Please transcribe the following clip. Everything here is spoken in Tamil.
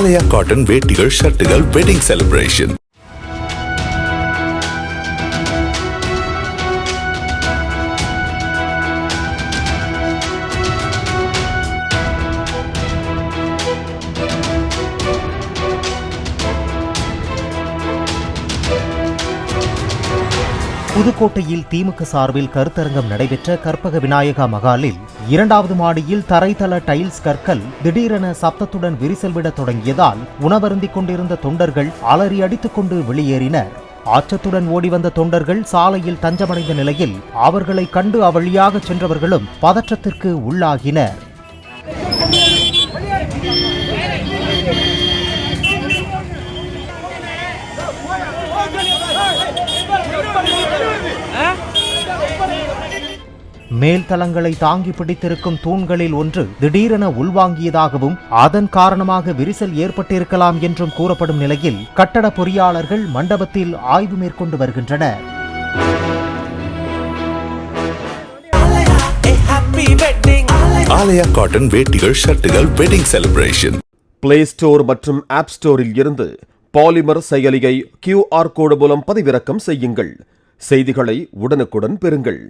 ஆலயா காட்டன் வேட்டிகள் ஷர்ட்டுகள் வெட்டிங் செலிப்ரேஷன் புதுக்கோட்டையில் திமுக சார்பில் கருத்தரங்கம் நடைபெற்ற கற்பக விநாயகா மகாலில் இரண்டாவது மாடியில் தரைத்தள டைல்ஸ் கற்கள் திடீரென சப்தத்துடன் விரிசல் விட தொடங்கியதால் உணவருந்திக் கொண்டிருந்த தொண்டர்கள் அலறி அடித்துக் கொண்டு வெளியேறினர். ஆச்சத்துடன் ஓடி வந்த தொண்டர்கள் சாலையில் தஞ்சமடைந்த நிலையில் அவர்களை கண்டு அவ்வழியாக சென்றவர்களும் பதற்றத்திற்கு உள்ளாகினர். மேல் தளங்களை தாங்கி பிடித்திருக்கும் தூண்களில் ஒன்று திடீரென உள்வாங்கியதாகவும் அதன் காரணமாக விரிசல் ஏற்பட்டிருக்கலாம் என்றும் கூறப்படும் நிலையில் கட்டட பொறியாளர்கள் மண்டபத்தில் ஆய்வு மேற்கொண்டு வருகின்றனர். ஆலயா காட்டன் வேட்டிகள் ஷர்ட்டுகள் வெட்டிங் செலிப்ரேஷன் பிளே ஸ்டோர் மற்றும் ஆப் ஸ்டோரில் இருந்து பாலிமர் செயலியை கியூஆர் கோடு மூலம் பதிவிறக்கம் செய்யுங்கள். செய்திகளை உடனுக்குடன் பெறுங்கள்.